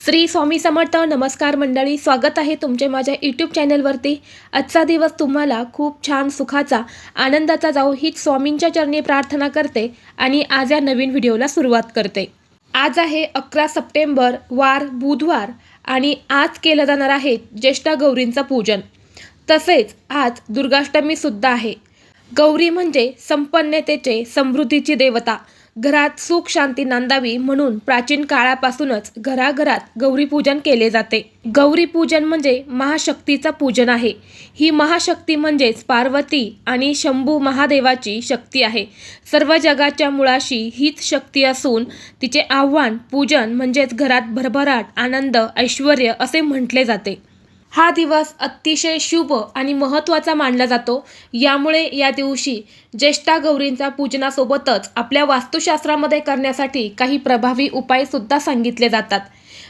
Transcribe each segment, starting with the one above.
श्री स्वामी समर्थ नमस्कार मंडळी. स्वागत आहे तुमचे माझ्या यूट्यूब चॅनलवरती आजचा दिवस तुम्हाला खूप छान सुखाचा आनंदाचा जाऊ हीच स्वामींच्या चरणी प्रार्थना करते आणि आज या नवीन व्हिडिओला सुरुवात करते. आज आहे अकरा सप्टेंबर वार बुधवार आणि आज केलं जाणार आहे ज्येष्ठा गौरींचं पूजन. तसेच आज दुर्गाष्टमीसुद्धा आहे. गौरी म्हणजे संपन्नतेचे समृद्धीची देवता. घरात सुख शांती नांदावी म्हणून प्राचीन काळापासूनच घराघरात गौरीपूजन केले जाते. गौरीपूजन म्हणजे महाशक्तीचं पूजन आहे. ही महाशक्ती म्हणजेच पार्वती आणि शंभू महादेवाची शक्ती आहे. सर्व जगाच्या मुळाशी हीच शक्ती असून तिचे आव्हान पूजन म्हणजेच घरात भरभराट आनंद ऐश्वर असे म्हटले जाते. हा दिवस अतिशय शुभ आणि महत्त्वाचा मानला जातो. यामुळे या दिवशी ज्येष्ठा गौरींचा पूजनासोबतच आपल्या वास्तुशास्त्रामध्ये करण्यासाठी काही प्रभावी उपायसुद्धा सांगितले जातात.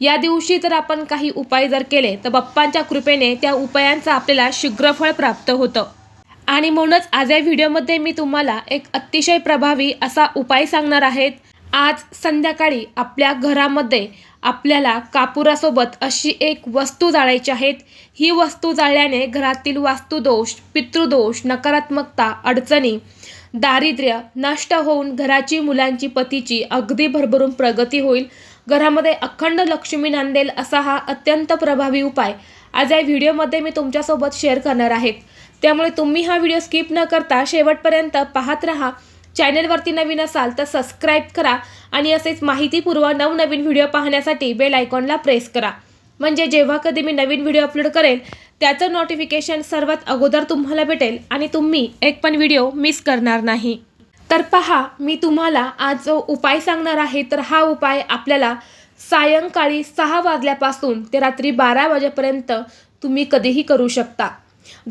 या दिवशी जर आपण काही उपाय जर केले तर बाप्पांच्या कृपेने त्या उपायांचं आपल्याला शीघ्रफळ प्राप्त होतं. आणि म्हणूनच आज या व्हिडिओमध्ये मी तुम्हाला एक अतिशय प्रभावी असा उपाय सांगणार आहेत आज संध्याकाळी आपल्या घरामध्ये आपल्याला कापुरासोबत अशी एक वस्तू जाळायची आहेत. ही वस्तू जाळल्याने घरातील वास्तुदोष पितृदोष नकारात्मकता अडचणी दारिद्र्य नष्ट होऊन घराची मुलांची पतीची अगदी भरभरून प्रगती होईल. घरामध्ये अखंड लक्ष्मी नांदेल असा हा अत्यंत प्रभावी उपाय आज या व्हिडिओमध्ये मी तुमच्यासोबत शेअर करणार आहेत त्यामुळे तुम्ही हा व्हिडिओ स्किप न करता शेवटपर्यंत पाहत राहा. चॅनलवरती नवीन असाल तर सबस्क्राईब करा आणि असेच माहितीपूर्व नवनवीन व्हिडिओ पाहण्यासाठी बेल आयकॉनला प्रेस करा. म्हणजे जेव्हा कधी मी नवीन व्हिडिओ अपलोड करेल त्याचं नोटिफिकेशन सर्वात अगोदर तुम्हाला भेटेल आणि तुम्ही एक पण व्हिडिओ मिस करणार नाही. तर पहा मी तुम्हाला आज जो उपाय सांगणार आहे तर हा उपाय आपल्याला सायंकाळी सहा वाजल्यापासून ते रात्री बारा वाजेपर्यंत तुम्ही कधीही करू शकता.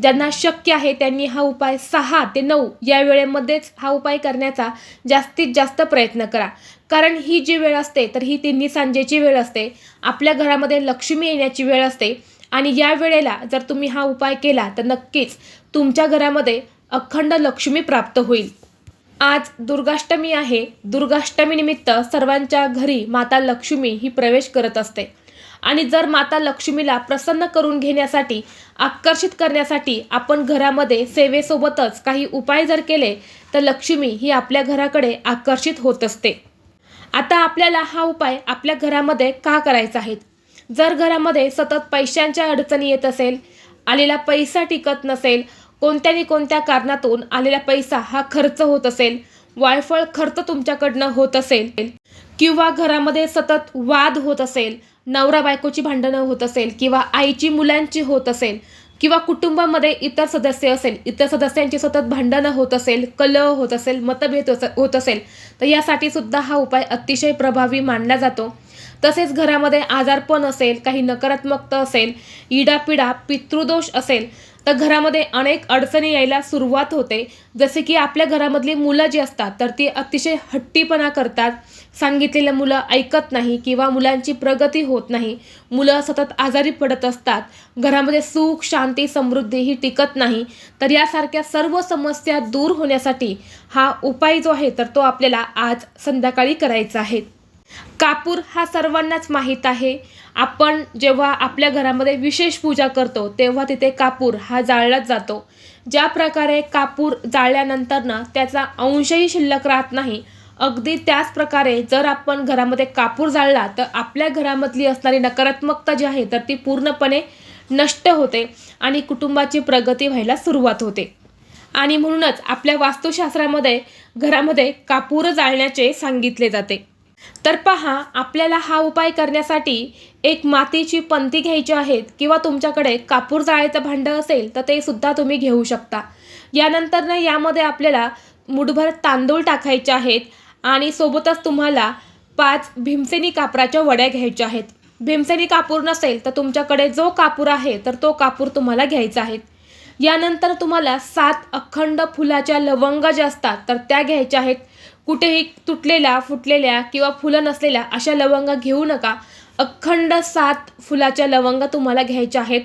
ज्यांना शक्य आहे त्यांनी हा उपाय सहा ते नऊ या वेळेमध्येच हा उपाय करण्याचा जास्तीत जास्त प्रयत्न करा. कारण ही जी वेळ असते तर ही तिन्ही सांजेची वेळ असते. आपल्या घरामध्ये लक्ष्मी येण्याची वेळ असते. आणि या वेळेला जर तुम्ही हा उपाय केला तर नक्कीच तुमच्या घरामध्ये अखंड लक्ष्मी प्राप्त होईल. आज दुर्गाष्टमी आहे. दुर्गाष्टमीनिमित्त सर्वांच्या घरी माता लक्ष्मी ही प्रवेश करत असते. आणि जर माता लक्ष्मीला प्रसन्न करून घेण्यासाठी आकर्षित करण्यासाठी आपण घरामध्ये सेवेसोबतच काही उपाय जर केले तर लक्ष्मी ही आपल्या घराकडे आकर्षित होत असते. आता आपल्याला हा उपाय आपल्या घरामध्ये का करायचा आहे? जर घरामध्ये सतत पैशांच्या अडचणी येत असेल आलेला पैसा टिकत नसेल कोणत्यानी कोणत्या कारणातून आलेला पैसा हा खर्च होत असेल वायफळ खर्च तुमच्याकडनं होत असेल किंवा घरामध्ये सतत वाद होत असेल नवरा बायकोची भांडणं होत असेल किंवा आईची मुलांची होत असेल किंवा कुटुंबामध्ये इतर सदस्य असेल इतर सदस्यांची सतत भांडणं होत असेल कलह होत असेल मतभेद होत असेल तर यासाठी सुद्धा हा उपाय अतिशय प्रभावी मानला जातो. तसेच घरामध्ये आजारपण असेल काही नकारात्मकता असेल इडापिडा पितृदोष असेल तर घरामध्ये अनेक अडचणी यायला सुरुवात होते. जसे की आपल्या घरामधली मुलं जी असतात तर ती अतिशय हट्टीपणा करतात. सांगितलेलं मुलं ऐकत नाही किंवा मुलांची प्रगती होत नाही. मुलं सतत आजारी पडत असतात. घरामध्ये सुख शांती समृद्धी ही टिकत नाही. तर यासारख्या सर्व समस्या दूर होण्यासाठी हा उपाय जो आहे तर तो आपल्याला आज संध्याकाळी करायचा आहे. कापूर हा सर्वांनाच माहीत आहे. आपण जेव्हा आपल्या घरामध्ये विशेष पूजा करतो तेव्हा तिथे कापूर हा जाळलाच जातो. ज्या प्रकारे कापूर जाळल्यानंतरनं त्याचा अंशही शिल्लक राहत नाही. अगदी त्याच प्रकारे जर आपण घरामध्ये कापूर जाळला तर आपल्या घरामधली असणारी नकारात्मकता जी आहे तर ती पूर्णपणे नष्ट होते आणि कुटुंबाची प्रगती व्हायला सुरुवात होते. आणि म्हणूनच आपल्या वास्तुशास्त्रामध्ये घरामध्ये कापूर जाळण्याचे सांगितले जाते. तर पहा आपल्याला हा उपाय करण्यासाठी एक मातीची पंती घ्यायची आहेत किंवा तुमच्याकडे कापूर जाळ्याचं भांडं असेल तर ते सुद्धा तुम्ही घेऊ शकता. यानंतर ना यामध्ये आपल्याला मुठभर तांदूळ टाकायचे आहेत आणि सोबतच तुम्हाला पाच भीमसेनी कापराच्या वड्या घ्यायच्या आहेत. भीमसेनी कापूर नसेल तर तुमच्याकडे जो कापूर आहे तर तो कापूर तुम्हाला घ्यायचा आहे. यानंतर तुम्हाला सात अखंड फुलाच्या लवंगा ज्या असतात तर त्या घ्यायच्या आहेत. कुठेही तुटलेल्या फुटलेल्या किंवा फुलं नसलेल्या अशा लवंगा घेऊ नका. अखंड सात फुलाच्या लवंगा तुम्हाला घ्यायच्या आहेत.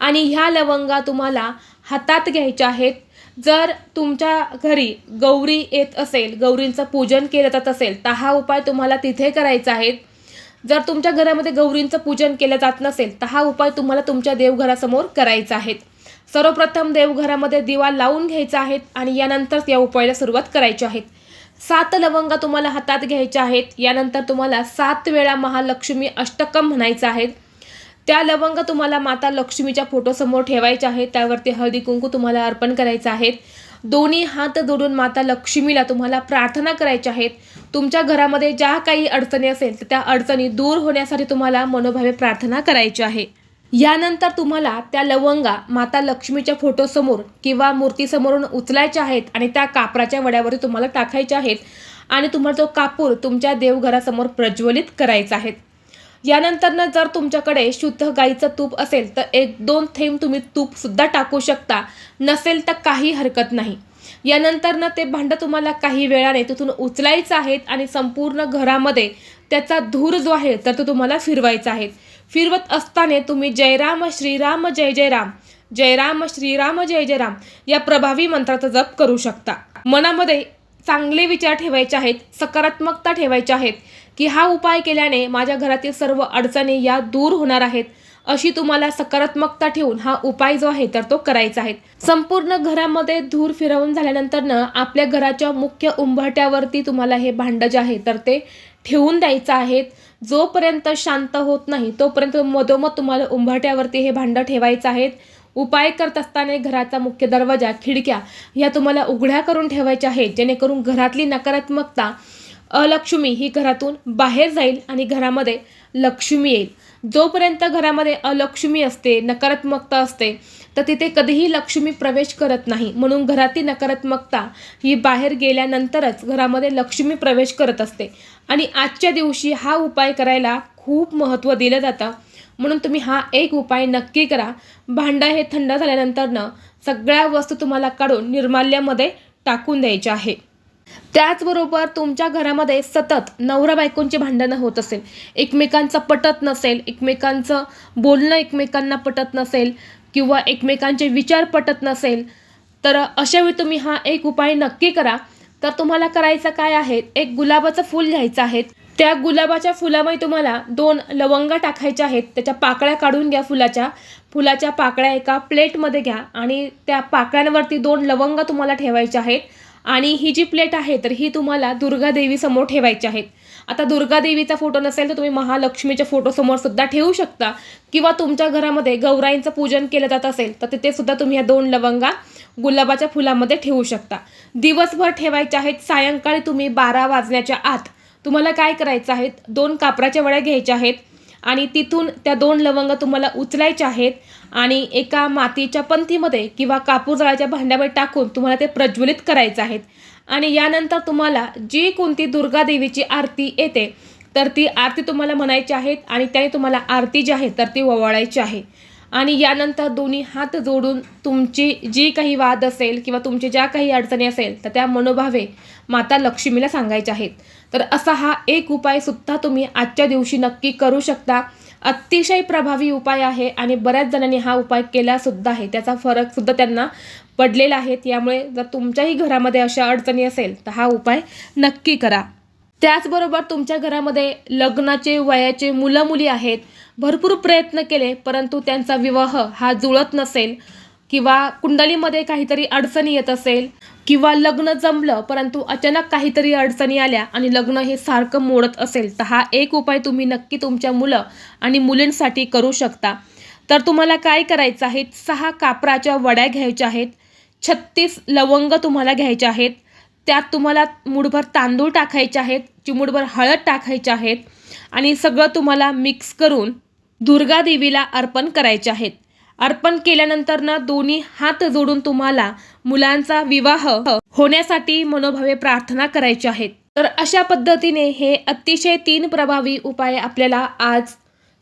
आणि ह्या लवंगा तुम्हाला हातात घ्यायच्या आहेत. जर तुमच्या घरी गौरी येत असेल गौरींचं पूजन केलं जात असेल तर हा उपाय तुम्हाला तिथे करायचा आहे. जर तुमच्या घरामध्ये गौरींचं पूजन केलं जात नसेल तर हा उपाय तुम्हाला तुमच्या देवघरासमोर करायचा आहे. सर्वप्रथम देवघरामध्ये दिवा लावून घ्यायचा आहे आणि यानंतरच या उपायाला सुरुवात करायची आहे. सात लवंगा तुम्हाला हातात घ्यायच्या आहेत. यानंतर तुम्हाला सात वेळा महालक्ष्मी अष्टकम म्हणायचं आहे त्या लवंग तुम्हाला माता लक्ष्मीच्या फोटोसमोर ठेवायच्या आहेत. त्यावरती हळदी कुंकू तुम्हाला अर्पण करायचं आहेत. दोन्ही हात जोडून माता लक्ष्मीला तुम्हाला प्रार्थना करायच्या आहेत. तुमच्या घरामध्ये ज्या काही अडचणी असेल तर त्या अडचणी दूर होण्यासाठी तुम्हाला मनोभावे प्रार्थना करायची आहे. यानंतर तुम्हाला त्या लवंगा माता लक्ष्मीच्या फोटोसमोर किंवा मूर्तीसमोरून उचलायच्या आहेत आणि त्या कापराच्या वड्यावर तुम्हाला टाकायच्या आहेत आणि तुम्हाला तो कापूर तुमच्या देवघरासमोर प्रज्वलित करायचा आहे. यानंतरनं जर तुमच्याकडे शुद्ध गाईचं तूप असेल तर एक दोन थेंब तुम्ही तूपसुद्धा टाकू शकता. नसेल तर काही हरकत नाही. यानंतरनं ते भांडं तुम्हाला काही वेळाने तिथून उचलायचं आहेत आणि संपूर्ण घरामध्ये त्याचा धूर जो आहे तर तो तुम्हाला फिरवायचा आहे. फिरवत असताना तुम्ही जयराम श्रीराम जय जय राम श्रीराम जय जय राम या प्रभावी मंत्राचा जप करू शकता. मनामध्ये चांगले विचार ठेवायचे आहेत सकारात्मकता ठेवायच्या आहेत की हा उपाय केल्याने माझ्या घरातील सर्व अडचणी या दूर होणार आहेत. अशी तुम्हाला सकारात्मकता ठेवून हा उपाय जो आहे तर तो करायचा आहे. संपूर्ण घरामध्ये धूर फिरवून झाल्यानंतरनं आपल्या घराच्या मुख्य उंबरट्यावरती तुम्हाला हे भांडं जे आहे तर ते ठेवून द्यायचं आहे जोपर्यंत शांत होत नाही तोपर्यंत मधोमध तुम्हाला उंबरट्यावरती हे भांडं ठेवायचं आहेत. उपाय करत असताना घराचा मुख्य दरवाजा खिडक्या ह्या तुम्हाला उघड्या करून ठेवायच्या आहेत. जेणेकरून घरातली नकारात्मकता अलक्ष्मी ही घरातून बाहेर जाईल आणि घरामध्ये लक्ष्मी येईल. जोपर्यंत घरामध्ये अलक्ष्मी असते नकारात्मकता असते तर तिथे कधीही लक्ष्मी प्रवेश करत नाही. म्हणून घरातील नकारात्मकता ही बाहेर गेल्यानंतरच घरामध्ये लक्ष्मी प्रवेश करत असते. आणि आजच्या दिवशी हा उपाय करायला खूप महत्त्व दिलं जातं. म्हणून तुम्ही हा एक उपाय नक्की करा. भांडं हे थंड झाल्यानंतरनं सगळ्या वस्तू तुम्हाला काढून निर्माल्यामध्ये टाकून द्यायच्या आहे. त्याचबरोबर तुमच्या घरामध्ये सतत नवरा बायकोंची भांडणं होत असेल एकमेकांचं पटत नसेल एकमेकांचं बोलणं एकमेकांना पटत नसेल किंवा एकमेकांचे विचार पटत नसेल तर अशावेळी तुम्ही हा एक उपाय नक्की करा. तर तुम्हाला करायचं काय आहे? एक गुलाबाचं फूल घ्यायचं आहे. त्या गुलाबाच्या फुलामध्ये तुम्हाला दोन लवंगा टाकायच्या आहेत. त्याच्या पाकळ्या काढून घ्या फुलाच्या. फुलाच्या पाकळ्या एका प्लेटमध्ये घ्या आणि त्या पाकळ्यांवरती दोन लवंग तुम्हाला ठेवायच्या आहेत. आणि ही जी प्लेट आहे तर ही तुम्हाला दुर्गा ठेवायची आहेत. आता दुर्गा देवीचा फोटो नसेल तर तुम्ही महालक्ष्मीच्या फोटोसमोर सुद्धा ठेवू शकता. किंवा तुमच्या घरामध्ये गौराईंचं पूजन केलं जात असेल तर तिथे सुद्धा तुम्ही या दोन लवंगा गुलाबाच्या फुलामध्ये ठेवू शकता. दिवसभर ठेवायचे आहेत सायंकाळी तुम्ही बारा वाजण्याच्या आत. तुम्हाला काय करायचं आहेत दोन कापराच्या वड्या घ्यायच्या आहेत आणि तिथून त्या दोन लवंग तुम्हाला उचलायच्या आहेत आणि एका मातीच्या पंथीमध्ये किंवा कापूर जळाच्या भांड्यामध्ये टाकून तुम्हाला ते प्रज्वलित करायचं आहेत. आणि यानंतर तुम्हाला जी कोणती दुर्गा देवीची आरती येते तर ती आरती तुम्हाला म्हणायची आहेत आणि त्याने तुम्हाला आरती जी आहे तर ती ओवाळायची आहे. आणि यानंतर दोन्ही हात जोडून तुमची जी काही वाद असेल किंवा तुमची ज्या काही अडचणी असेल तर त्या मनोभावे माता लक्ष्मीला सांगायच्या आहेत. तर असा हा एक उपाय सुद्धा तुम्ही आजच्या दिवशी नक्की करू शकता. अतिशय प्रभावी उपाय आहे आणि बऱ्याच जणांनी हा उपाय केलासुद्धा आहे. त्याचा फरकसुद्धा त्यांना पडलेला आहे. त्यामुळे जर तुमच्याही घरामध्ये अशा अडचणी असेल तर हा उपाय नक्की करा. त्याचबरोबर तुमच्या घरामध्ये लग्नाचे वयाचे मुलं मुली आहेत. भरपूर प्रयत्न केले परंतु त्यांचा विवाह हा जुळत नसेल किंवा कुंडलीमध्ये काहीतरी अडचणी येत असेल किंवा लग्न जमलं परंतु अचानक काहीतरी अडचणी आल्या आणि लग्न हे सारखं मोडत असेल तर हा एक उपाय तुम्ही नक्की तुमच्या मुलं आणि मुलींसाठी करू शकता. तर तुम्हाला काय करायचं आहे? सहा कापराच्या वड्या घ्यायच्या आहेत. छत्तीस लवंग तुम्हाला घ्यायच्या आहेत. त्यात तुम्हाला मुठभर तांदूळ टाकायचे आहेत चिमुटभर हळद टाकायचे आहेत आणि सगळं तुम्हाला मिक्स करून दुर्गा देवीला अर्पण करायचे आहेत. अर्पण केल्यानंतर ना दोन्ही हात जोडून तुम्हाला मुलांचा विवाह होण्यासाठी मनोभावे प्रार्थना करायची आहेत. तर अशा पद्धतीने हे अतिशय तीन प्रभावी उपाय आपल्याला आज